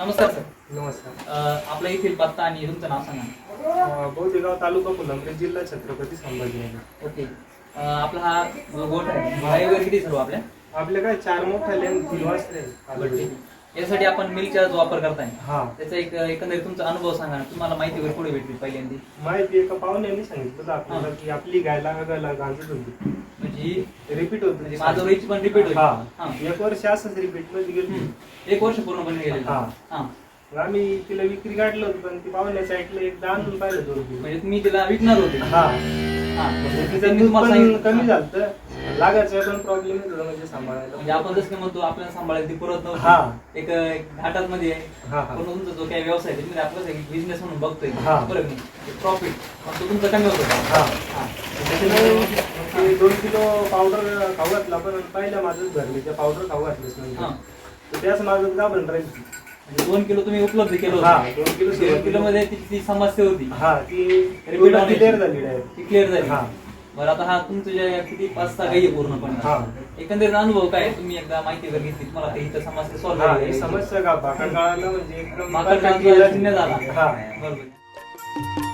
नमस्कार सर. नमस्कार. अ, आपला येथील पत्ता आणि तुमचं नाव सांगा अं, बौद्धगाव तालुका फुलंब्री जिल्हा छत्रपती संभाजीनगर. ओके. अ, आपला हा जो गोट आहे. वगैरे किती सर्व आपल्या? आपले काय चार तीन ठीक आहे. यासाठी आपण मिल्कचा जो वापर करताय. हा. त्याचा एक एकंदरीत तुमचा अनुभव सांगा ना. तुम्हाला माहिती वगैरे पुढे भेटली पहिल्यांदी. माहिती एका पाहुण्याने सांगितलं होतं आपल्याला की आपली गायला गायला गांजत होती. रिपीट होत म्हणजे माझं वयची पण रिपीट होईल हा हा. एक वर्ष असंच रिपीटमध्ये गेली. एक वर्ष पूर्णपणे गेलेलं हा. हा आम्ही तिला विक्री काढलं होतं पण ती पाहुण्याचं ऐकलं एकदा आणून पाहिलं दिवस. म्हणजे तुम्ही तिला विकणार होते हा हा. म्हणजे तिचं त्यांनी दूध तुम्हाला पण सांगितलं- कमी हा. झालं लागायचं पण प्रॉब्लेम म्हणजे सांभाळायला. म्हणजे आपण जसं म्हणतो आपल्याला सांभाळायला ती पुरत हा. नव्हती एक एक घाटात मध्ये पण तुमचा जो काही व्यवसाय आपलं बिझनेस म्हणून बघतोय. हा. बरं प्रॉफिट तो तुमचा कमी होतो. दोन किलो पावडर खाऊ घातला पण पहिल्या माझंच भरले. त्या पावडर खाऊ घातलेच. नाही. त्याच माझं का बन राहील. म्हणजे दोन किलो तुम्ही उपलब्ध केलं होतं. दोन किलो दोन किलो मध्ये ती समस्या होती. हा ती. क्लिअर झाली क्लिअर झाली. हा. बरं आता हा तुमचं जे किती पाच सहा काही हा. पूर्णपणे. एकंदरीत अनुभव काय तुम्ही एकदा माहिती वगैरे घेतली तुम्हाला काही इथं समस्या हा सॉल्व्ह समस्या का? भाकड काळाला म्हणजे एकदम काळाला शून्य झाला. हा. बरोबर.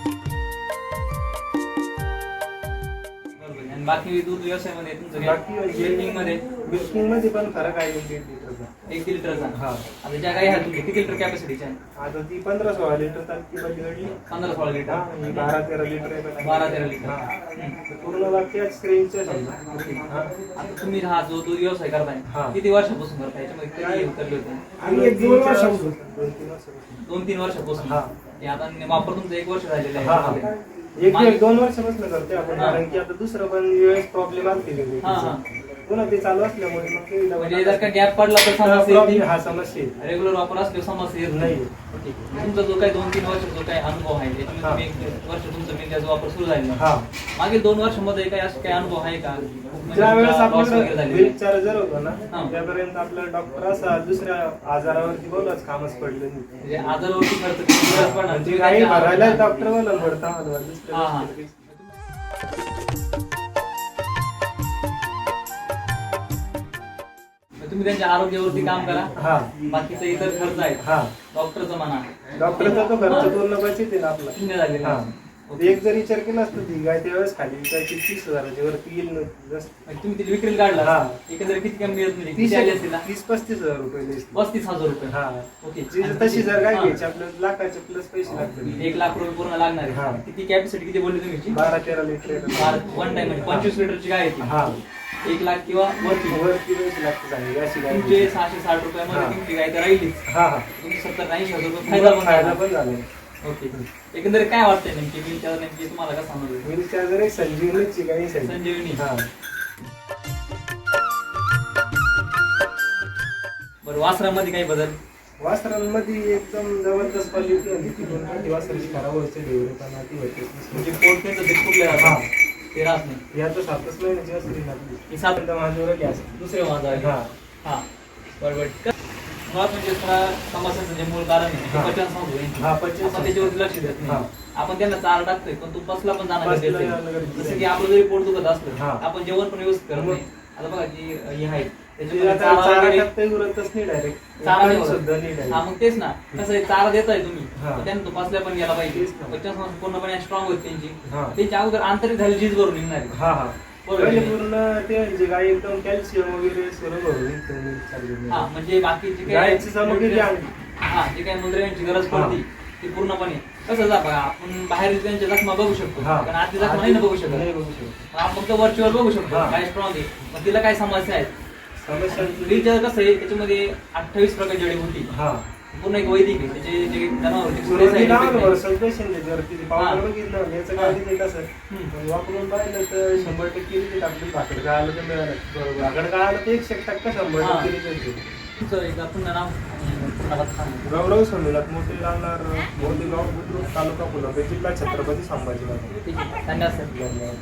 आणि बाकी दूध व्यवसायामध्ये तुमचं बाकी म्हणजे मिल्किंगमध्ये? milking मध्ये पण फरक आहे एक दीड लिटरचा. एक दीड लिटरचा? हा. आता ज्या काही किती लिटर कॅपॅसिटीच्या आता ती पंधरा सोळा लिटर चालती पंधरा सोळा लिटर. ही बारा तेरा लिटर आहे बारा तेरा लिटर. हा. पूर्ण समजा. आता तुम्ही हा जो दूध व्यवसाय. करताय किती वर्षापासून करताय? याच्यामध्ये कधी उतरले होते? आम्ही एक दोन वर्षापासून. दोन तीन वर्षापासून. दोन तीन वर्षापासून. हा. आता वापर तुमचं एक वर्ष झालेलं आहे. एक एक दोन वर्षापासून करते आपण हा. कारण की आता दुसरं पण वेळेस प्रॉब्लेम हा, हा. पुन्हा ते चालू असल्यामुळे मग ते म्हणजे जर का गॅप पडला तर समस्या. हा समस्या आहे. रेग्युलर वापर असल्यावर समस्या येत नाही. ओके. तुमचा जो काही दोन तीन वर्ष जो काही अनुभव आहे त्याच्यामध्ये. तुम्ही एक वर्ष तुमचा मेंढ्याचा वापर सुरू हा आहे. मागील दोन वर्षामध्ये काही असं काही अनुभव आहे का म्हणजे ज्या वेळेस तुमचा loss वगैरे आपल्याकडे झालेला बिल आहे? चार्जर होतो ना. त्यापर्यंत आपला डॉक्टर असा दुसऱ्या आजारावरती बोलच कामच पडलं म्हणजे आजारावरती खर्च म्हणजे काही भरायला डॉक्टर बोला मला दुसऱ्या तुम्ही त्यांच्या आरोग्यावरती काम करा. हा. बाकीचा इतर खर्च आहे हा. डॉक्टरचा म्हणा. डॉक्टरचा तो खर्च पूर्ण बचत आहे ना आपला. शून्य झालेला हा. आहे. एक जर विचार केला असतो ती गाय त्यावेळेस खाली विकायची तीस हजाराच्या वरती येईल तुम्ही तिला विक्रीला काढला. हा. एकंदर किती कमी मिळत म्हणजे तीस किती आली असतील? ना? तीस पस्तीस हजार रुपये. पस्तीस हजार रुपये. हा. ओके. जी तशी जर काय हा. घ्यायची आपल्याला लाखाचे प्लस पैसे लागतात एक लाख रुपये पूर्ण लागणार हा. आहे किती कॅपॅसिटी किती बोलली तुम्ही? बारा तेरा लिटर वन टाइम म्हणजे पंचवीस लिटरची गाय आहे हा. एक लाख किंवा वरती अशी गाय तुमचे. सहाशे साठ रुपयामध्ये हा. तुमची गाय तर राहिलीच हा हा तुमचे सत्तर ऐंशी हजार रुपये फायदा पण फायदा झाला. पण झाला ओके एकंदरीत काय वाटतंय नेमकी मी त्याला नेमकी तुम्हाला का सांगू मिल्क चार्जर एक संजीवनीची गाय आहे. संजीवनी. हा बरं वासरामध्ये काही बदल वस्त्रांमध्ये एकदम जबरदस्त क्वालिटी होती ती दोन कोणती वस्त्राची खराब व्हायची डेव्हलप पण ती होते म्हणजे पोट त्यांचं ते फुगले हा. ते राहत नाही. याचं सातच महिन्याची वस्त्री लागली ही सात आता माझ्यावर गॅस दुसरे माझा आहे. हा. हा. बरोबर. क- मुळात म्हणजे तुम्हाला समस्यांचं जे मूळ कारण आहे ते हा. पचन संस्था. हा, पचन आपण लक्ष देत नाही. आपण त्यांना चारा टाकतोय पण तू पसला पण जाणार पचला जाणं आहे. जसं की आपलं जरी पोट दुखत असलं हा. आपण जेवण पण व्यवस्थित करत मग- नाही. आता बघा की हे आहे ते त्याच्यामध्ये आता चारा चारा वगैरे- टाकताही उरतच नाही डायरेक्ट चारा नाही सुद्धा होत. नाही हा direct. मग तेच ना कसं आहे चारा देताय तुम्ही हा. तर त्यांना तो पसल्या पण गेला पाहिजे तेच ना. पूर्णपणे स्ट्रॉंग होती त्यांची हा. त्यांची अगोदर आंतरिक झाली झीज भरून निघणार आहे. हा हा बरोबर. पहिले पूर्ण ते म्हणजे गाय एकदम कॅल्शियम वगैरे सर्व भरून चालू हा म्हणजे बाकीची गायची सामग्री आणली. हा जे काही मूल्यांची गरज हा. पडती ती पूर्णपणे कसं जा बघा आपण बाहेर त्यांच्या जखमा बघू शकतो हा. पण आतली जखमा नाही ना बघू शकत नाही बघू शकत आपण फक्त वरचीवर बघू शकतो हा. काय स्ट्रॉंग आहे मग तिला काय समस्या आहेत समस्या कसं आहे त्याच्यामध्ये अठ्ठावीस प्रकार जडीबुटी हा पूर्ण एक वैदिक आहे त्याचे जे जनावरती पुढे सुरुवाती side लावा effect ना नाही. बरं, सस्पेन्शन त्याच्यावरती ते हा. पावडर बघितलं याचं काय ते कसं हम्म. पण वापरून पाहिलं तर शंभर टक्के रिजेक्ट आपली भाकड तर मिळालं बरोबर भाकड काळाला तर एकशे टक्का शंभर हा. टक्के रिजेक्ट. गौरव समिलात मोठे राहणार मोठेगाव बुद्रुक तालुका पुलापे जिल्हा छत्रपती संभाजीनगर. धन्यवाद.